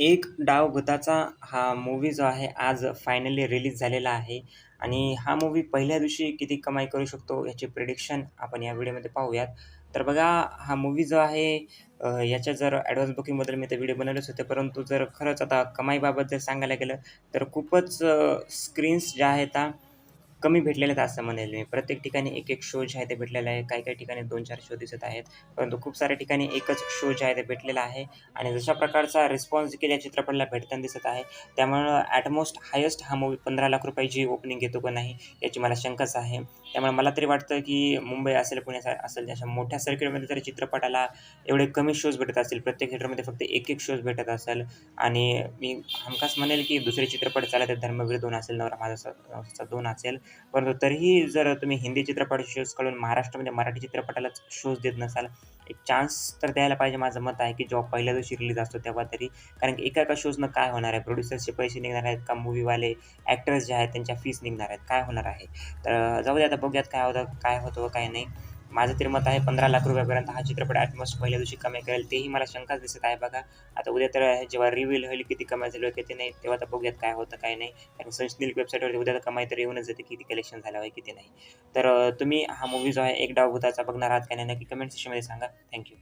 एक डाव भुताचा हा मूव्ही जो आहे आज फायनली रिलीज झालेला आहे. आणि हा मूव्ही पहिल्या दिवशी किती कमाई करू शकतो याचे प्रिडिक्शन आपण या व्हिडिओमध्ये पाहूयात. तर बघा हा मूव्ही जो आहे याच्या जर ॲडव्हान्स बुकिंगबद्दल मी ते व्हिडिओ बनवलेच होते परंतु जर खरंच आता कमाईबाबत जर सांगायला गेलं तर खूपच स्क्रीन्स ज्या आहेत त्या कमी भेटलेले आहेत असं म्हणेल मी. प्रत्येक ठिकाणी एक एक शो जे आहे ते भेटलेले आहे. काही काही ठिकाणी दोन चार शो दिसत आहेत. परंतु खूप साऱ्या ठिकाणी एकच शो जे आहे ते भेटलेला आहे. आणि जशा प्रकारचा रिस्पॉन्स देखील या चित्रपटाला भेटताना दिसत आहे त्यामुळं ॲटमोस्ट हायेस्ट हा मूवी पंधरा लाख रुपयाची ओपनिंग घेतो का नाही याची मला शंकाच आहे. त्यामुळे मला तरी वाटतं की मुंबई असेल पुणे असेल अशा मोठ्या सर्किटमध्ये जर चित्रपटाला एवढे कमी शोज भेटत असतील. प्रत्येक थिएटरमध्ये फक्त एक एक शोज भेटत असेल. आणि मी हमखास म्हणेल की दुसरे चित्रपट चालत धर्मवीर दोन असेल नवरा माझा दोन असेल. परंतु तरीही जर तुम्ही हिंदी चित्रपट शोज काढून महाराष्ट्रामध्ये मराठी चित्रपटालाच शोज देत नसाल एक चान्स तर द्यायला पाहिजे माझं मत आहे की जेव्हा पहिल्या दिवशी रिलीज असतो तेव्हा तरी. कारण की एका एका शोजनं काय होणार आहे? प्रोड्युसर्सचे पैसे निघणार आहेत का? मूवीवाले ॲक्टर्स जे आहेत त्यांच्या फीस निघणार आहेत? काय होणार आहे? तर जाऊ दे आता बघूयात काय होतं काय होतं काय नाही. माझं तरी मत आहे पंधरा लाख रुपयापर्यंत हा चित्रपट ॲटमोस्ट पहिल्या दिवशी कमाई करेल तेही मला शंकाच दिसत आहे बघा. आता उद्या तर जेव्हा रिव्हील होईल किती कमाई झाली आहे किती नाही तेव्हा तर बघूयात काय होतं काय नाही. कारण संशनिल वेबसाईटवर उद्या तर कमाई तर येऊनच जाते किती कलेक्शन झालं आहे किती नाही. तर तुम्ही हा मूवी जो आहे एक डाव भूताचा बघणार आहात काय नाही नक्की कमेंट सेक्शनमध्ये सांगा. थँक्यू